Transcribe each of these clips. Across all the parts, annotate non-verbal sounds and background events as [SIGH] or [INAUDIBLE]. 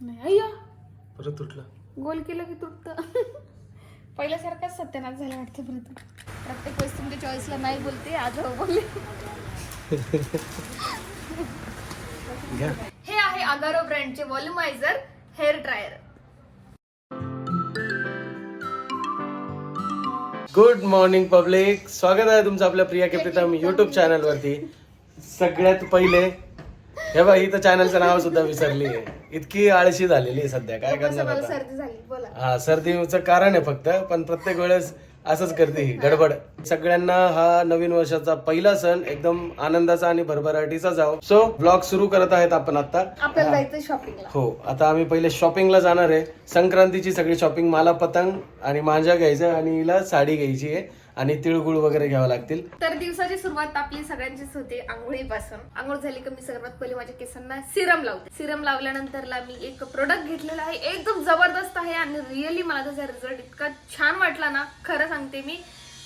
नाही अय्या. परत तुटला. गोल केलं की तुटतं. [LAUGHS] पहिल्यासारखाच सत्यानाश झालं वाटतं परत प्रत्येक वेळेस तुमच्या चॉईसला नाही बोलते आज हो बोलले. [LAUGHS] घ्या. हे आहे अगारो ब्रँडचे volumizer hair dryer good morning public स्वागत आहे तुमचं आपल्या Priya K Pritam YouTube channel वरती. सगळ्यात पहिले हे बघ ही तर चॅनलचं नाव सुद्धा विसरली आहे. इतकी आळशी झालेली आहे सध्या. काय करणार मला आता? सर्दी झाली बोला. हा सर्दीचं कारण आहे फक्त पण प्रत्येक वेळेस असंच करते ही गडबड. सगळ्यांना हा नवीन वर्षाचा पहिला सण एकदम आनंदाचा आणि भरभराटीचा जाव. सो ब्लॉग सुरू करत आहेत आपण आता. आपल्याला जायचं शॉपिंगला हो आता आम्ही पहिले शॉपिंगला जाणार आहे. संक्रांतीची सगळी शॉपिंग मला पतंग आणि मांजा घ्यायचं आणि हिला साडी घ्यायची आहे. आणि तिळगुळ वगैरे घ्यावं लागतील. तर दिवसाची सुरुवात आपली सगळ्यांचीच होते आंघोळीपासून. आंघोळ झाली की मी सर्वात पहिले माझ्या केसांना सिरम लावते. सिरम लावल्यानंतरला मी एक प्रोडक्ट घेतलेला आहे एकदम जबरदस्त आहे आणि रिअली मला त्याचा रिझल्ट इतका छान वाटला ना खरं सांगते मी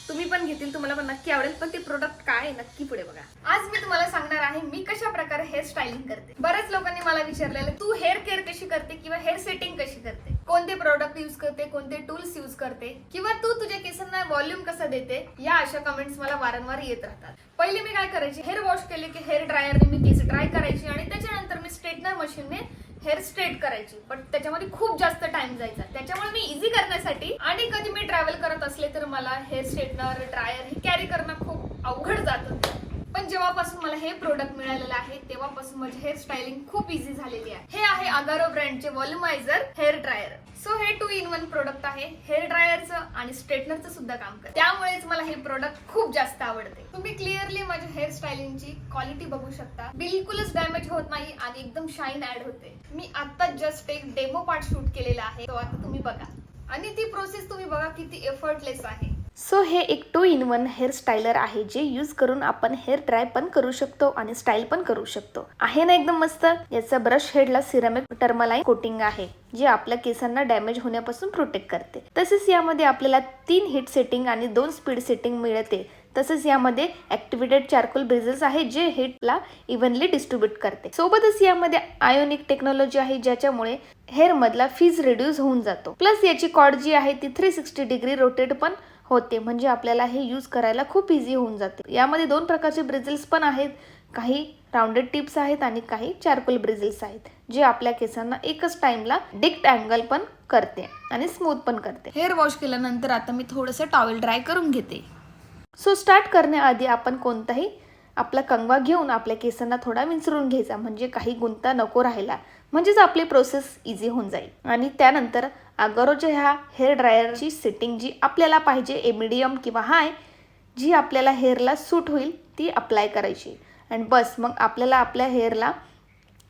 तुम्ही पण घेतील तुम्हाला पण नक्की आवडेल पण ते प्रोडक्ट काय नक्की पुढे बघा. आज मी तुम्हाला सांगणार आहे मी कशा प्रकारे हेअर स्टायलिंग करते. बऱ्याच लोकांनी मला विचारलेलं तू हेअर केअर कशी करते किंवा हेअर सेटिंग कशी करते? कोणते प्रोडक्ट युज करते कोणते टूल्स युज करते किंवा तू तुझ्या केसांना व्हॉल्यूम कसा देते या अशा कमेंट्स मला वारंवार येत राहतात. पहिले मी काय करायचे हेअर वॉश केले की हेअर ड्रायरने मी केस ड्राय करायची आणि त्याच्यानंतर मी स्ट्रेटनर मशीनने हेअर स्ट्रेट करायची. पण त्याच्यामध्ये खूप जास्त टाइम जायचा. त्याच्यामुळे मी इझी करण्यासाठी आणि कधी मी ट्रॅव्हल करत असले तर मला हेअर स्ट्रेटनर ड्रायर हे कॅरी करणं खूप अवघड जात. होतं पण जेव्हापासून मला हे प्रोडक्ट मिळालेलं आहे तेव्हापासून माझी हेअर स्टायलिंग खूप इझी झालेली आहे. हे आहे अगारो ब्रँडचे वॉल्युमायझर हेअर ड्रायर सो हे टू इन वन प्रोडक्ट आहे. हेअर ड्रायरचं आणि स्ट्रेटनरचं सुद्धा काम करते. त्यामुळेच मला हे प्रोडक्ट खूप जास्त आवडते. तुम्ही क्लिअरली माझ्या हेअर स्टायलिंगची क्वालिटी बघू शकता. बिलकुलच डॅमेज होत नाही आणि एकदम शाईन ऍड होते. मी आता जस्ट एक डेमो पार्ट शूट केलेला आहे. तो आता तुम्ही बघा. आणि ती प्रोसेस तुम्ही बघा किती एफर्टलेस आहे. सो हे एक two in one hair styler आहे जे यूज करून आपण हेअर ड्राय पण करू शकतो आणि स्टाईल पण करू शकतो. आहे ना एकदम मस्त? याचा ब्रश हेडला सिरामिक टर्मलाईन कोटिंग आहे जे आपल्या केसांना डॅमेज होण्यापासून प्रोटेक्ट करते. तसेच यामध्ये आपल्याला तीन हिट सेटिंग आणि दोन स्पीड सेटिंग मिळते. तसेच यामध्ये ऍक्टिव्हेटेड चारकोल ब्रिझल्स आहे जे हिटला इव्हनली डिस्ट्रीब्यूट करते. सोबतच यामध्ये आयोनिक टेक्नॉलॉजी आहे ज्याच्यामुळे हेअर मधला फीज रिड्यूस होऊन जातो. प्लस याची कॉर्ड जी आहे ती थ्री सिक्स्टी डिग्री रोटेट पण होते. म्हणजे आपल्याला हे यूज करायला खूप इझी होऊन जाते. यामध्ये दोन प्रकारचे ब्रिझल्स पण आहेत. काही राऊंडेड टिप्स आहेत आणि काही चारकोल ब्रिझल्स आहेत जे आपल्या केसांना एकच टाइमला डिक्ट अँगल पण करते आणि स्मूथ पण करते. हेअर वॉश केल्यानंतर आता मी थोडंसं टॉवेल ड्राय करून घेते. सो स्टार्ट करण्याआधी आपण कोणताही आपला कंगवा घेऊन आपल्या केसांना थोडा विंचरून घ्यायचा. म्हणजे काही गुंता नको राहायला. म्हणजेच आपली प्रोसेस इझी होऊन जाईल. आणि त्यानंतर अगरोच्या ह्या हेअर ड्रायरची सेटिंग जी आपल्याला पाहिजे ए मिडियम किंवा हाय जी आपल्याला हेअरला सूट होईल ती अप्लाय करायची. आणि बस मग आपल्याला आपल्या हेअरला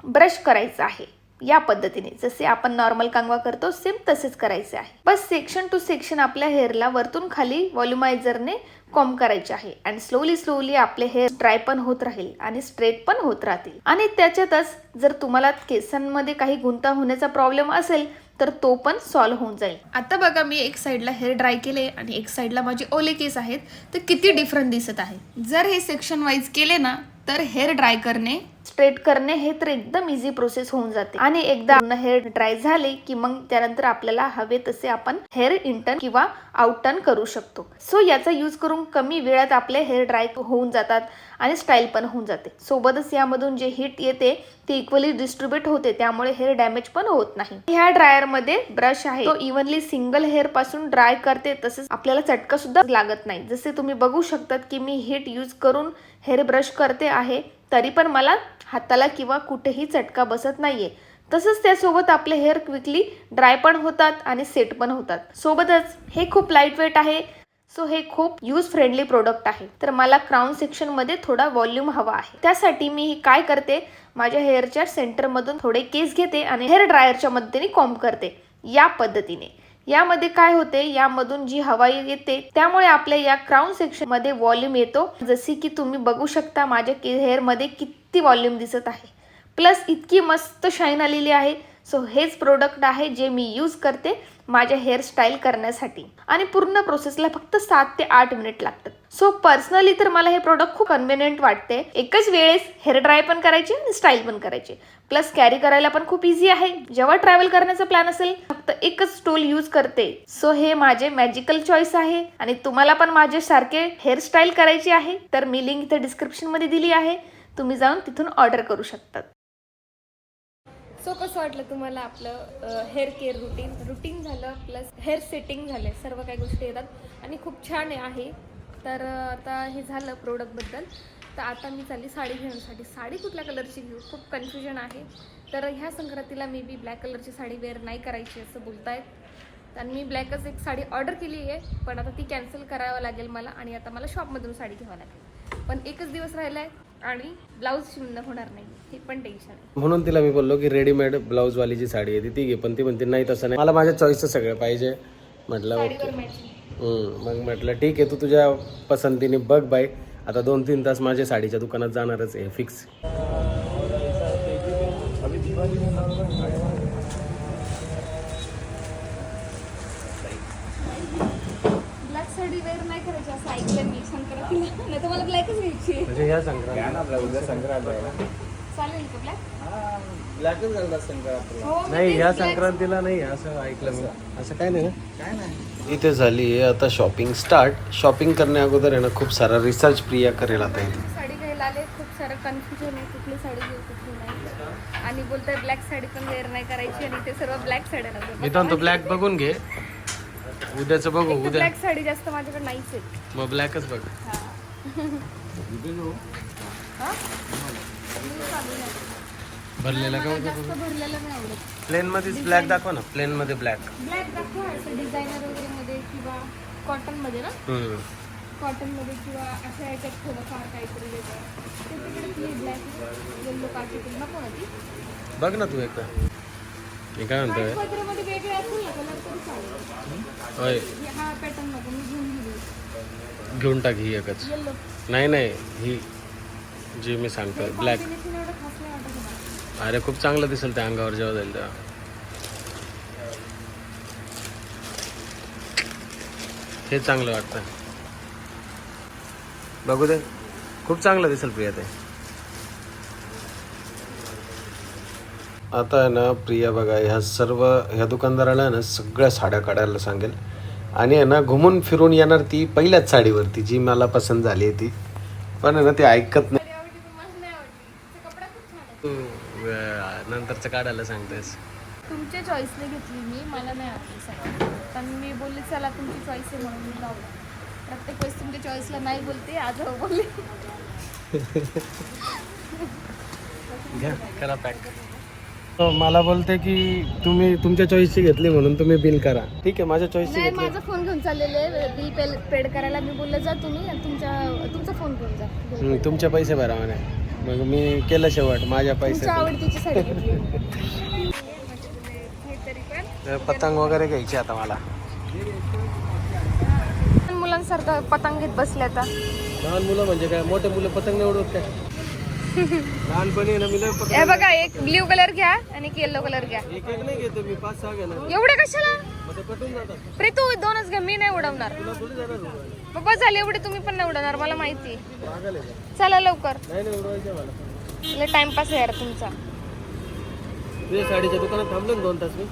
ब्रश करायचं आहे. या पद्धतीने. जसे आपण नॉर्मल कांगवा करतो सेम तसेच करायचे आहे. बस सेक्शन टू सेक्शन आपल्या हेअरला वरतून खाली व्हॉल्युमायझरने कॉम करायचे आहे. आणि स्लोली स्लोली आपले हेअर ड्राय पण होत राहील आणि स्ट्रेट पण होत राहतील. आणि त्याच्यातच जर तुम्हाला केसांमध्ये काही गुंता होण्याचा प्रॉब्लेम असेल तर तो पण सॉल्व्ह होऊन जाईल. आता बघा मी एक साईडला हेअर ड्राय केले आणि एक साईडला माझे ओले केस आहेत तर किती डिफरंट दिसत आहे. जर हे सेक्शन वाईज केले ना तर हेअर ड्राय करणे स्ट्रेट करणे हे तर एकदम इझी प्रोसेस होऊन जाते. आणि एकदा हेअर ड्राय झाले की मग त्यानंतर आपल्याला हवे तसे आपण हेअर इंटर्न किंवा आउटर्न करू शकतो. सो याचा यूज करून कमी वेळात आपले हेअर ड्राय होऊन जातात आणि स्टाईल पण होऊन जाते. सोबतच यामधून जे हीट येते ते इक्वली डिस्ट्रीब्युट होते त्यामुळे हेअर डॅमेज पण होत नाही. ह्या ड्रायरमध्ये ब्रश आहे. तो इव्हनली सिंगल हेअरपासून ड्राय करते तसेच आपल्याला चटका सुद्धा लागत नाही. जसे तुम्ही बघू शकतात की मी हीट यूज करून हेअर ब्रश करते आहे तरी पण मला हाताला किंवा कुठेही चटका बसत नाहीये. तसंच त्यासोबत आपले हेअर क्विकली ड्राय पण होतात आणि सेट पण होतात. सोबतच हे खूप लाइट वेट आहे. सो हे खूप यूज फ्रेंडली प्रोडक्ट आहे. तर मला क्राऊन सेक्शनमध्ये थोडा व्हॉल्यूम हवा आहे. त्यासाठी मी काय करते? माझ्या हेअरच्या सेंटरमधून थोडे केस घेते आणि हेअर ड्रायरच्या मदतीने कॉम्ब करते. या पद्धतीने. यामध्ये काय होते? यामधून जी हवा येते त्यामुळे आपल्या या क्राऊन सेक्शनमध्ये व्हॉल्यूम येतो. जसे की तुम्ही बघू शकता माझ्या हेअरमध्ये किती व्हॉल्यूम दिसत आहे. प्लस इतकी मस्त शाईन आलेली आहे. सो हेच प्रोडक्ट आहे जे मी यूज करते. माझ्या हेअरस्टाईल करण्यासाठी. आणि पूर्ण प्रोसेसला फक्त सात ते आठ मिनिट लागतात. सो पर्सनली तर मला हे प्रोडक्ट खूप कन्व्हिनियंट वाटते. एकच वेळेस हेअर ड्राय पण करायचे आणि स्टाईल पण करायचे. प्लस कॅरी करायला पण खूप इझी आहे. जेव्हा ट्रॅव्हल करण्याचा प्लॅन असेल फक्त एकच टूल यूज करते. सो हे माझे मॅजिकल चॉईस आहे. आणि तुम्हाला पण माझे सारखे हेअरस्टाईल करायची आहे. तर मी लिंक इथे डिस्क्रिप्शनमध्ये दिली आहे. तुम्ही जाऊन तिथून ऑर्डर करू शकतात. सो कसं वाटलं तुम्हाला आपलं हेअर केअर रुटीन रुटीन झालं प्लस हेअर सेटिंग झाले सर्व काही गोष्टी येतात. आणि खूप छान आहे तर आता हे झालं प्रोडक्टबद्दल तर आता मी चालली साडी घेण्यासाठी. साडी कुठल्या कलरची घेऊ? खूप कन्फ्युजन आहे. तर ह्या संक्रांतीला मी बी ब्लॅक कलरची साडी वेअर नाही करायची असं बोलतायत. आणि मी ब्लॅकच एक साडी ऑर्डर केली आहे पण आता ती कॅन्सल करावं लागेल मला आणि आता मला शॉपमधून साडी घ्यावं लागेल. पण एकच दिवस राहिला आहे आणि ब्लाऊज शिवणं होणार नाही. हे पण टेन्शन आहे. म्हणून तिला मी बोललो की रेडीमेड ब्लाऊज वाली जी साडी आहे ती ती घे पण ती म्हणते नाही तसं नाही. मला माझ्या चॉईसचं सगळं पाहिजे. म्हटलं ओके. साडीवर मग म्हटलं ठीक आहे तू तुझ्या पसंतीने बघ बाई. आता दोन तीन तास माझ्या साडीच्या दुकानात जाणारच आहे फिक्स ब्लॅक साडी वेअर नाही करायची असं ऐकलं मी. संक्रांतीला नाही तर मला ब्लॅकच घ्यायची आहे. म्हणजे ह्या संक्रांत चालेल का ब्लॅक हो नाही ह्या संक्रांतीला नाही असं ऐकलं मी. असं काय नाही इथे झाली आहे आता शॉपिंग स्टार्ट शॉपिंग करण्या अगोदर आहे ना खूप सारा रिसर्च प्रिया करेल आता इथे. साडी घ्यायला आले? खूप सारं कन्फ्युजन आहे कुठली साडी घेऊ कुठली नाही. आणि बोलताय ब्लॅक साडी पण वेअर नाही करायची आणि ते सर्व ब्लॅक साड्या मी तर ब्लॅक बघून घे. उद्याचं बघू उद्या. ब्लॅक साडी जास्त माझ्याकडे नाहीच आहे मग ब्लॅकच बघ. हा. हा? भरलेला का जास्त भरलेलं नाही आवडत. प्लेन मध्येच ब्लॅक दाखवा ना. प्लेन मध्ये ब्लॅक ब्लॅक दाखवा असं डिझायनर वगैरे मध्ये किंवा कॉटनमध्ये ना? कॉटनमध्ये किंवा अशा ह्याच्यात थोडंफार काहीतरी वेगळं. ते तिकडे ती ब्लॅक येल्लो नको ना ती बघ ना तू एकदा. मी काय म्हणतोय? मध्ये वेगळे असेल ना कलर तरी चालेल. होय. हे हा पॅटर्न नको मी घेऊन टाक ही एकच. येल्लो नाही नाही ही जी मी सांगतोय ब्लॅक अरे खूप चांगलं दिसेल त्या अंगावर जेव्हा जाईल तेव्हा. हे चांगलं वाटतं बघू दे. खूप चांगलं दिसेल प्रिया ते आता आहे ना प्रिया बघा ह्या सर्व ह्या दुकानदाराला ना सगळ्या साड्या काढायला सांगेल. आणि आहे ना घुमून फिरून येणार ती पहिल्याच साडीवरती जी मला पसंत झाली आहे ती. पण आहे ना ती ऐकत नाही साडी आवडली पण मला नाही आवडली ते कपडा खूप छान आहे तू अं, नंतरचं काढायला सांगतेस? तुमच्या चॉईसने घेतली मी मला नाही आवडली सगळं. पण मी बोलले चला तुमची चॉईस आहे म्हणून मी लावलं प्रत्येक वेळेस तुमच्या चॉईसला नाही बोलते आज हो बोलले. घ्या करा पॅक मला बोलते की तुम्ही तुमच्या चॉईसची घेतली म्हणून तुम्ही बिल करा. ठीक आहे माझ्या चॉईसची नाही घेतली. माझा फोन घेऊन चाललेले बिल पे पेड करायला मी बोलले जा तुम्ही आणि तुमच्या तुमचा फोन घेऊन जा. हम्म, तुमचे पैसे भरा म्हणे. मग मी केलं शेवट माझ्या आवडतीची साडी तरी पण पतंग वगैरे घ्यायची आता मला. लहान मुलांसारखं पतंग घेत बसले आता. लहान मुलं म्हणजे काय? मोठे मुलं पतंग उडवत काय लहानपणी आहे ना मी लय पतंग हे बघा एक ब्ल्यू कलर घ्या आणि एक येल्लो कलर घ्या. एक एक नाही घेतो मी पाच सहा घेणार. एवढे कशाला? मग ते पटून जातात. प्रे तू दोनच घ्या मी नाही उडवणार. तुला थोडी जाणार उडवायला. बाबा झाले एवढे तुम्ही पण नाही उडवणार मला माहिती चला लवकर. नाही नाही उडवायचे मला. लय टाइमपास आहे यार तुमचा. तुझ्या साडीच्या दुकानात थांबलो ना दोन तास मी.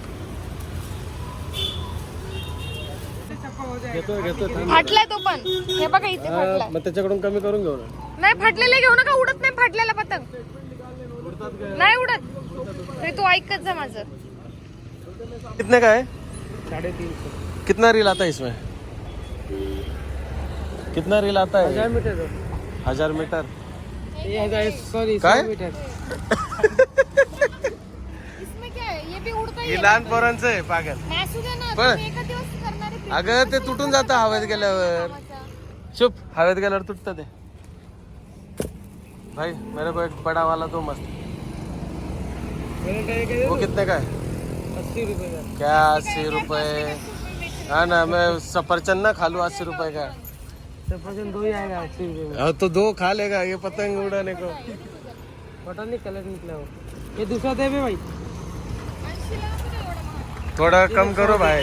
थांब. फाटलाय तो पण. हे बघा इथे हा, फाटलाय. मग त्याच्याकडून कमी करून घेऊ ना. नाही फाटलेले घेऊ नका उडत नाही फाटलेला पतंग. नाही उडत. तरी तू ऐकत जा माझं. कितने का है कितना रील आता है इसमें? कितना रील आता है? हजार मीटर हजार मीटर? सॉरी काय? मीटर। इसमें क्या है? ये भी उड़ता ही हे है लहान पोरांचं आहे पागल. दे ना पण- तुम्ही एका दिवस करणार आहे अगं ते तुटून जातं हवेत गेल्यावर. चुप हवेत गेल्यावर तुटतं ते. भाई मेरे को एक बड़ा वाला दो मस्त. वो कितने का है? अस्सी रुपए का। क्या अस्सी रुपए हाँ ना मैं सफरचंद ना खा लूँ अस्सी रुपए का। सफरचंद दो ही आएगा हाँ, तो दो खा लेगा ये पतंग उड़ाने को। पता नहीं कलर निकला हो ये दूसरा दे भाई। थोड़ा कम करो भाई।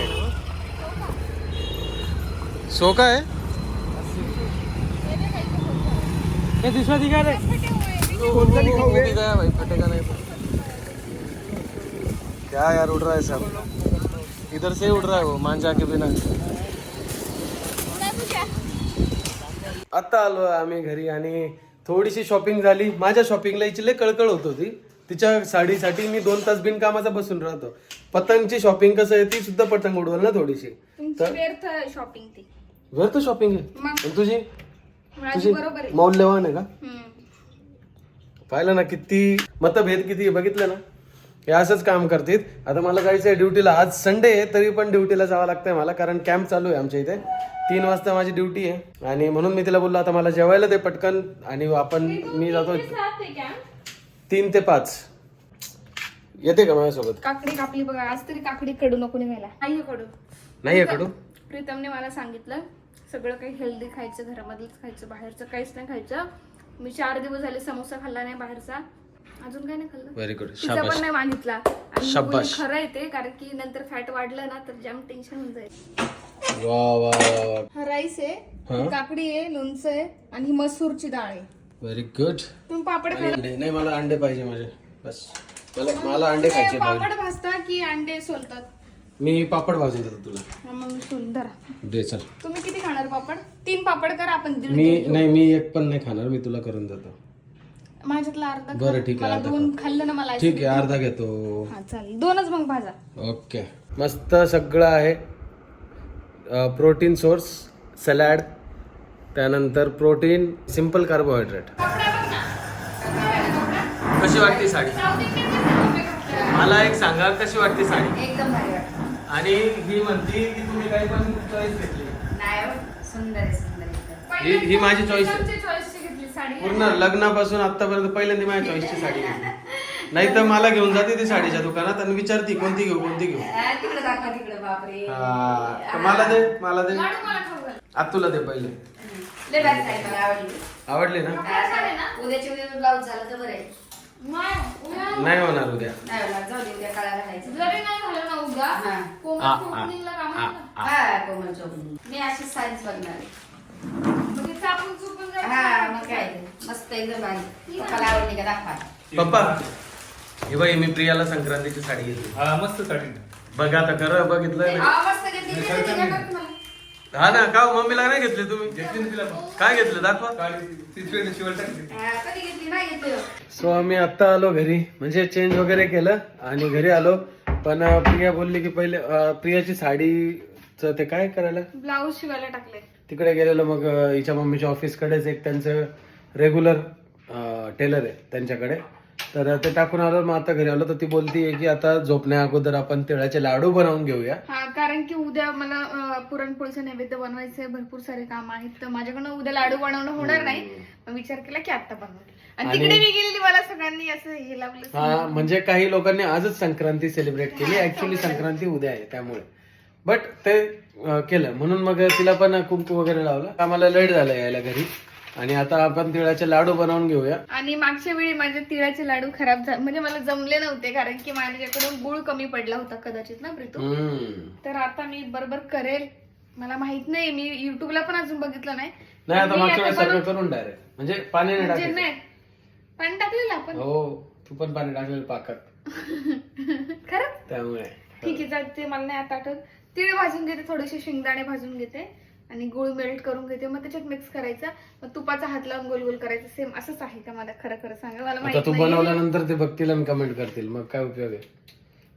सो काय हे दुसरा दिखा रे भाई फटेगा नहीं क्या यार उड़ रहा है सब। इधर से उड़ रहा है वो मान जा के बिना। आता आलो आम्ही घरी आणि थोडीशी शॉपिंग झाली. माझ्या शॉपिंगला हिची लय कळकळ होत होती. तिच्या साडीसाठी मी दोन तास बिनकामाचा बसून राहतो. पतंगची शॉपिंग कसं आहे ती सुद्धा पतंग उडवल ना थोडीशी. तुमची व्यर्थ शॉपिंग ती. घर तर शॉपिंग आहे आणि तुझी? तुझी मौल्यवान आहे का. पाहिलं ना किती मतभेद किती बघितलं ना? हे असंच काम करतील. आता मला जायचं आहे ड्युटीला आज संडे आहे तरी पण ड्युटीला जावं लागतंय मला कारण कॅम्प चालू आहे आमच्या इथे. किती वाजता माझी ड्युटी आहे. आणि म्हणून मी तिला बोललो आता मला जेवायला दे पटकन. आणि आपण मी जातो तीन ते पाच. येते का माझ्यासोबत? काकडी कापली बघा आज तरी काकडी कडू नको निघायला. नाही कडू. नाही आहे कडू? प्रीतमने मला सांगितलं सगळं काही हेल्दी खायचं घरामधलंच खायचं बाहेरचं काहीच नाही खायचं. मी चार दिवस झाले समोसा खाल्ला नाही बाहेरचा. अजून काही नाही खाल्लं व्हेरी गुड पिझ्झा पण नाही मागितला आणि मी शाबाश. बोलली, खरं आहे ते कारण की नंतर फॅट वाढलं ना तर जाम टेन्शन होऊन जाईल. वा वा वा हा राईस आहे हा? काकडी आहे लोणचं आहे आणि ही मसूरची डाळ आहे. व्हेरी गुड तुम्ही पापड खा अंडे नाही मला अंडे पाहिजे माझे बस. मला मला अंडे खायचे पाहिजे पापड भाजता की अंडे सोलतात? मी पापड भाजून देतो तुला. हा, मग दे चल. तुम्ही किती खाणार पापड? तीन पापड करा आपण दीड मी. नाही मी एक पण नाही खाणार मी तुला करून देतो. माझ्यातला अर्धा खा. बरं, ठीक आहे, मला अर्धा दोन खाल्लं ना मला ठीक आहे अर्धा घेतो. हा चालेल. दोनच मग भाजा. ओके. मस्त सगळं आहे. प्रोटीन सोर्स सलॅड त्यानंतर प्रोटीन सिंपल कार्बोहायड्रेट कशी वाटते साडी? मला एक सांगा कशी वाटते साडी? एकदम भारी वाटतं. आणि ही म्हणती की तुम्ही काही पण चॉईस घेतली. नाही हो, सुंदर आहे सुंदर एकदम. ही ही माझी चॉईस आहे. चॉईसची घेतली साडी पूर्ण लग्नापासून आतापर्यंत पहिल्यांदा माझ्या चॉईसची साडी घेतली. नाही तर मला घेऊन जाते ती साडीच्या दुकानात आणि विचारती कोणती घेऊ कोणती घेऊ? आ, तिकडे दाखवा तिकडे बापरे. हा, तर मला दे मला दे. आता तुला दे पहिले. लय भारी साडी मला आवडली. आवडली ना? आता उद्याच्या उद्या ब्लाऊज झालं तर बरं आहे. नाही, होणार उद्या. नाही होणार, जाऊ दे उद्या काळा घालायचं जरी नाही झालं ना उद्या हा. कोमल आ, आ, चोपडीला कामाला ना. हा कोमल चौकडी मी साडीच बघणार आहे. हा मग काय ते. मस्त एकदम भारी. पप्पाला आवडली का? दाखवा. पप्पा हे बाई मी प्रियाला संक्रांतीची साडी घेतली. हा मस्त साडी. बघा आता खरं बघितलं ना. हा, मस्त घेतली. मी. हा ना का हो, मम्मीला नाही घेतली तुम्ही? घेतली ना तिला पण. काय घेतलं? दाखवा. शिवाय टाकली. हा, कधी घेतली? नाही घेतली. सो आम्ही आत्ता आलो घरी. म्हणजे चेंज वगैरे केलं आणि घरी आलो. पण अं, प्रिया बोलली की पहिले अं, प्रियाची साडीचं ते काय करायला? ब्लाऊज शिवायला टाकले तिकडे गेलेलो मग हिच्या मम्मीच्या ऑफिसकडेच एक त्यांचं रेग्युलर टेलर आहे त्यांच्याकडे. तर ते टाकून आलो मग आता घरी आलो तर ती बोलती की आता झोपण्या अगोदर आपण तिळाचे लाडू बनवून घेऊया. हा कारण की उद्या मला अं, पुरणपोळीचं नैवेद्य बनवायचंय भरपूर सारे काम आहेत तर माझ्याकडनं उद्या लाडू बनवणं होणार नाही. मग विचार केला की आता बनवते आणि आणि- तिकडे मी गेलेली मला सगळ्यांनी असं हे लावलं. हा म्हणजे काही लोकांनी आजच संक्रांती सेलिब्रेट केली. ऍक्च्युली संक्रांती उद्या आहे त्यामुळे. बट ते केलं. म्हणून मग तिला पण कुंकू वगैरे लावलं. आम्हाला लेट झालं यायला घरी. आणि आता आपण तिळाचे लाडू बनवून घेऊया. आणि मागच्या वेळी माझे तिळाचे लाडू खराब झाले म्हणजे मला जमले नव्हते कारण की माझ्याकडून गुळ कमी पडला होता कदाचित ना प्रीतू. तर आता मी बरोबर करेल. मला माहीत नाही मी युट्यूबला पण अजून बघितलं नाही. नाही आता मागच्या वेळेस सगळं करून डायरेक्ट म्हणजे पाणी नाही म्हणजे नाही पाणी टाकलेलं आपण. हो तू पण पाणी टाकलेलं पाकात. [LAUGHS] खरंच? त्यामुळे. ठीक आहे मला नाही आता आठवत. तीळ भाजून घेते थोडेसे शेंगदाणे भाजून घेते आणि गुळ मेल्ट करून घेते. मग त्याच्यात मिक्स करायचा. मग तुपाचा हात लावून गोल गोल करायचं. सेम असंच आहे का मला खरं खरं सांगा. मला आता माहीत तू नाही बनवल्यानंतर ते बघतील आणि कमेंट करतील. मग काय उपयोग आहे?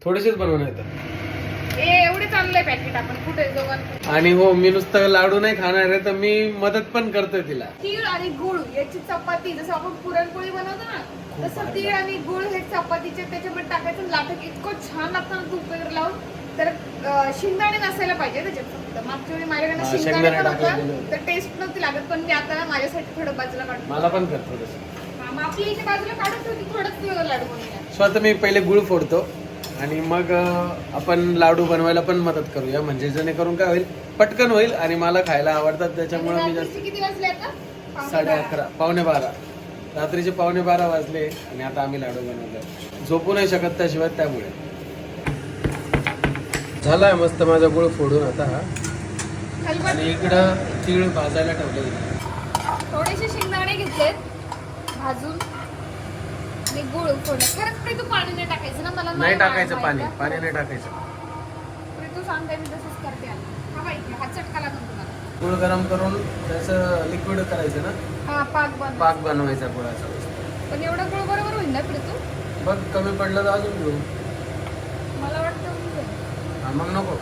थोडेसेच बनवून येतात. ए एवढे चांगले पॅकेट आपण. कुठे दोघांना आणि हो मी नुसतं लाडू नाही खाणार आहे तर मी मदत पण करतोय तिला. तीळ आणि गुळ याची चपाती. जसं आपण पुरणपोळी बनवतो ना तसं तीळ आणि गुळ हे चपातीचे त्याच्यामध्ये टाकायचं. लाटक इतकं छान लागतं ना तूप वगैरे लावून. तर शेंगदाणे नसायला पाहिजे त्याच्यात फक्त. मागच्या वेळी माझ्याकडे हा, शेंगदाणे शेंगदाणे पण होतं. गेले. तर टेस्ट नव्हती लागत पण मी आता माझ्यासाठी थोडं बाजूला काढतो. मला पण कर थोडस. हा, मग आपली इथे बाजूला काढून ठेवते थोडंच लाडू बनवूया सो आता मी पहिले गुळ फोडतो आणि मग अं, आपण लाडू बनवायला पण मदत करूया. म्हणजे जेणेकरून काय होईल पटकन होईल आणि मला खायला आवडतात. त्याच्यामुळे मी जास्त रात्रीचे किती वाजले आता? पावणे साडे बारा. अकरा पावणे बारा. रात्रीचे पावणे बारा वाजले आणि आता आम्ही लाडू बनवले झोपू नाही शकत त्याशिवाय त्यामुळे. झालाय मस्त माझा गुळ फोडून आता. हा आणि इकडं तीळ भाजायला ठेवले थोडेसे शेंगदाणे घेतलेत भाजून. आणि गुळ थोडं खरंच प्रीतू पाणी नाही टाकायचं ना मला नाही टाकायचं पाणी. पाणी नाही टाकायचं. प्रीतू सांगते मी तसंच करते हा माहिती हा चटका लागून तुम्हाला गुळ गरम करून त्याचं लिक्विड करायचं ना? हा पाक बन पाक बनवायचा गुळाचा. पण एवढं गुळ बरोबर होईल ना प्रीतू? बघ कमी पडलं तर अजून घेऊ मला वाटतं मग नको.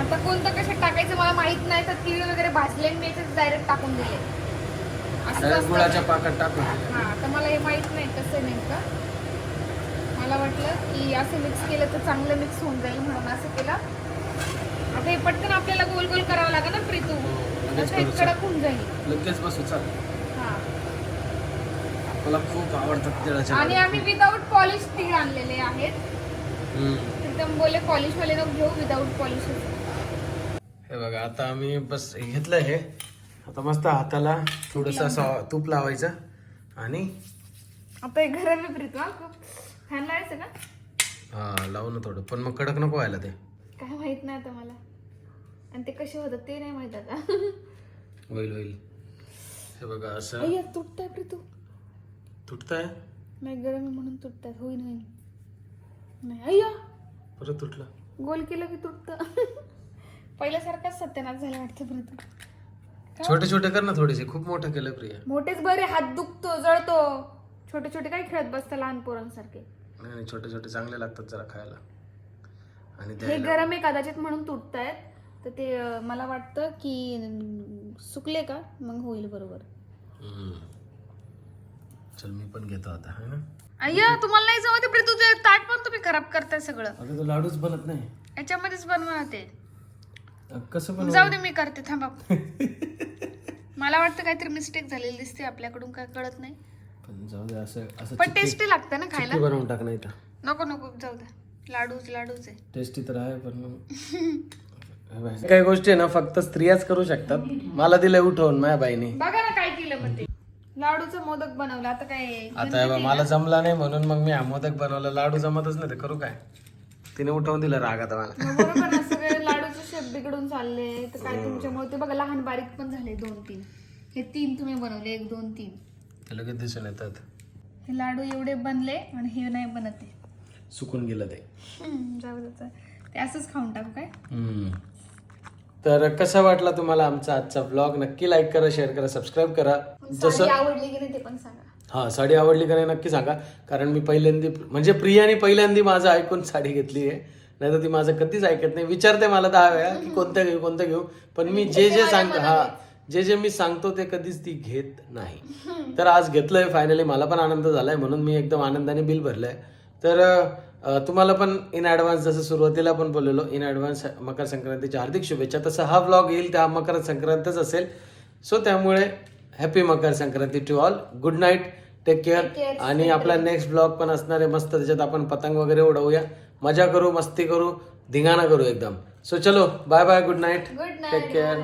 आता कोणतं कशा टाकायचं मला माहीत नाही तर तीळ वगैरे भाजले आणि मी याच्यात डायरेक्ट टाकून दिले. असं डायरेक्ट असतं. गुळाच्या? पाकात टाकून. हा तर मला हे माहीत नाही कसं नेमकं. मला वाटलं की असं मिक्स केलं तर चांगलं मिक्स होऊन जाईल म्हणून असं केलं. आता हे पटकन आपल्याला गोल गोल करावं लागेल ना प्रीतू. लगेच असं हे करू, कडक होऊन जाईल. लगेच बसू चाल. हा. मला खूप आवडतात तिळाच्या आणि लाडू. आम्ही विदाऊट पॉलिश तीळ आणलेले आहेत. हम्म. एकदम बोले पॉलिश वाले नको घेऊ विदाऊट पॉलिश हे बघा आता आम्ही बस घेतलं हे. आता मस्त हाताला थोडस असं तूप लावायचं आणि आता हे गरम आहे प्रीतू हा. खूप फॅन लावायचं ना हा लावू ना थोडं. पण मग कडक नको व्हायला ते. काय माहीत नाही आता मला. आणि ते कसे होतात ते नाही माहीत आता. होईल होईल. हे बघा असं. अय्या तुटताय प्रीतू तुटतंय? नाही गरम आहे म्हणून तुटतात होईन होईन. नाही अय्या. परत तुटलं. गोल केलं की तुटतं. [LAUGHS] पहिल्यासारखाच सत्यानाश झाला वाटतं प्रीतू. छोटे छोटे कर ना थोडेसे खूप मोठं केलं प्रिया. मोठेच बरे हात दुखतो जळतो. छोटे छोटे काय खेळत बसता लहान पोरांसारखे? नाही नाही, छोटे छोटे चांगले लागतात जरा खायला. आणि हे द्यायला गरम आहे कदाचित म्हणून तुटतायत. तर ते अं, मला वाटतं की अं, सुकले का? मग होईल बरोबर. हम्म. चल मी पण घेतो आता है ना? अय्या तुम्हाला नाही जमत प्रीतू ते ताट पण तुम्ही खराब करताय सगळं. आता तो लाडूच बनत नाही. याच्यामध्येच बनवा ते कसं जाऊ दे मी करते थांबा. मला वाटतं काहीतरी मिस्टेक झालेली दिसते आपल्याकडून काय कळत नाही. पण जाऊ दे असं असं पण टेस्टी लागतं ना खायला. बनवून टाक नाही तर. नको नको जाऊ दे. लाडूच लाडूच आहे. टेस्टी तर आहे पण मग [LAUGHS] काही गोष्टी आहे ना फक्त स्त्रियाच करू शकतात. मला दिलंय उठवून माझ्या बाईने. बघा ना काय केलं मग ते. लाडूचं मोदक बनवलं. आता काय आता हे बघ, मला जमला नाही म्हणून मग मी हा मोदक बनवला. लाडू जमतच नाही करू काय? तिने उठवून दिलं राग आता मला. मग बरोबर ना सगळे लाडूचे शेप बिघडून चालले. तर काय तुमच्यामुळे? ते बघा लहान बारीक पण झाले दोन तीन. हे तीन तुम्ही बनवले एक दोन तीन. ते लगेच दिसून येतात. हे लाडू एवढे बनले आणि हे नाही बनत आहे. सुकून गेलं ते. हम्म, जाऊ दे आता. ते असंच खाऊन टाकू काय? हम्म. तर कसा वाटला तुम्हाला आमचा आजचा ब्लॉग नक्की लाईक करा शेअर करा सबस्क्राईब करा. जसं आवडली की नाही ते पण सांगा. हा साडी आवडली का नाही नक्की सांगा. कारण मी पहिल्यांदी म्हणजे प्रियाने पहिल्यांदी माझं ऐकून साडी घेतली आहे. नाही तर ती माझं कधीच ऐकत नाही. विचारते मला दहा वेळा की कोणतं घेऊ कोणतं घेऊ. पण मी जे जे सांगतो हा जे जे मी सांगतो ते कधीच ती घेत नाही. तर आज घेतलंय फायनली मला पण आनंद झालाय म्हणून मी एकदम आनंदाने बिल भरलंय. तर तुम्हाला पण इन ॲडव्हान्स जसं सुरुवातीला पण बोललेलो इन ॲडव्हान्स मकर संक्रांतीच्या हार्दिक शुभेच्छा. तसं हा ब्लॉग येईल त्या मकर संक्रांतच असेल. सो त्यामुळे happy Makar Sankranti to all good night take care आणि आपला नेक्स्ट ब्लॉग पण असणार आहे मस्त. त्याच्यात आपण पतंग वगैरे उडवूया. मजा करू मस्ती करू धिंगाणा करू एकदम. सो चलो. Bye bye good night take care